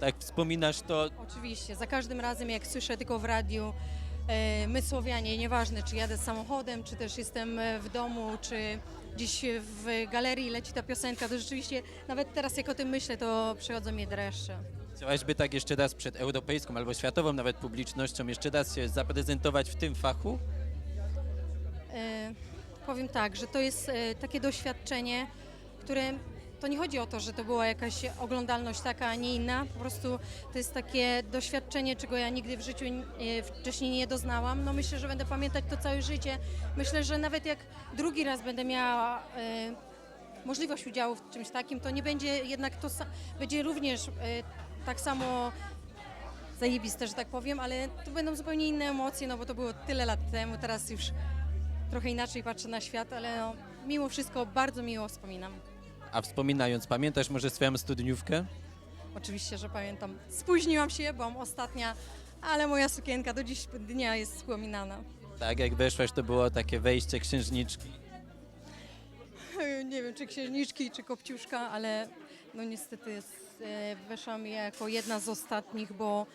Tak wspominasz to, Oczywiście, za każdym razem jak słyszę tylko w radiu e, my Słowianie, nieważne czy jadę samochodem, czy też jestem e, w domu, czy gdzieś w galerii leci ta piosenka, to rzeczywiście nawet teraz jak o tym myślę, to przychodzą mnie dreszcze. chciałaś by tak jeszcze raz przed europejską albo światową nawet publicznością jeszcze raz się zaprezentować w tym fachu? E, powiem tak, że to jest e, takie doświadczenie, które to nie chodzi o to, że to była jakaś oglądalność taka, a nie inna. Po prostu to jest takie doświadczenie, czego ja nigdy w życiu e, wcześniej nie doznałam. No myślę, że będę pamiętać to całe życie. Myślę, że nawet jak drugi raz będę miała e, możliwość udziału w czymś takim, to nie będzie jednak to będzie również e, tak samo zajebiste, że tak powiem, ale to będą zupełnie inne emocje, no bo to było tyle lat temu, teraz już trochę inaczej patrzę na świat, ale no, mimo wszystko bardzo miło wspominam. A wspominając, pamiętasz może swoją studniówkę? Oczywiście, że pamiętam. Spóźniłam się, byłam ostatnia, ale moja sukienka do dziś dnia jest wspominana. Tak, jak weszłaś, to było takie wejście księżniczki. Nie wiem, czy księżniczki, czy kopciuszka, ale no niestety jest, e, weszłam jako jedna z ostatnich, bo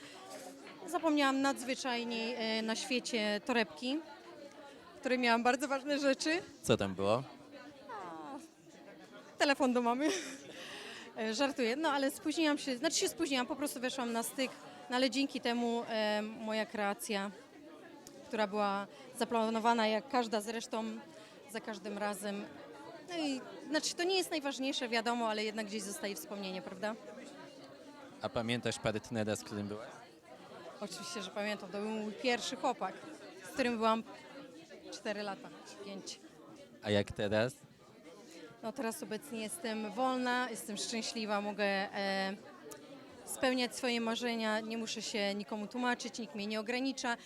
zapomniałam nadzwyczajnie e, na świecie torebki, w której miałam bardzo ważne rzeczy. Co tam było? Telefon do mamy. E, Żartuję, no ale spóźniłam się, znaczy się spóźniłam, po prostu weszłam na styk, no ale dzięki temu e, moja kreacja, która była zaplanowana jak każda zresztą, za każdym razem. No i znaczy to nie jest najważniejsze, wiadomo, ale jednak gdzieś zostaje wspomnienie, prawda? A pamiętasz partnera, z którym byłaś? Oczywiście, że pamiętam, to był mój pierwszy chłopak, z którym byłam 4 lata, 5. A jak teraz? No teraz obecnie jestem wolna, jestem szczęśliwa, mogę e, spełniać swoje marzenia, nie muszę się nikomu tłumaczyć, nikt mnie nie ogranicza.